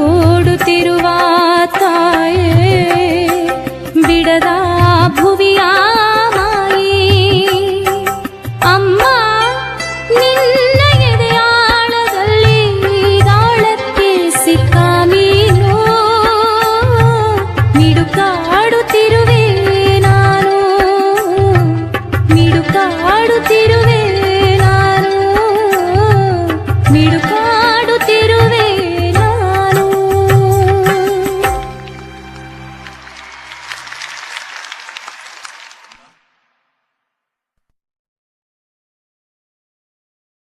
ಓಡುತ್ತಿರುವ ತಾಯೇ ಬಿಡದ ಭೂ ಕಾಡುತ್ತಿರು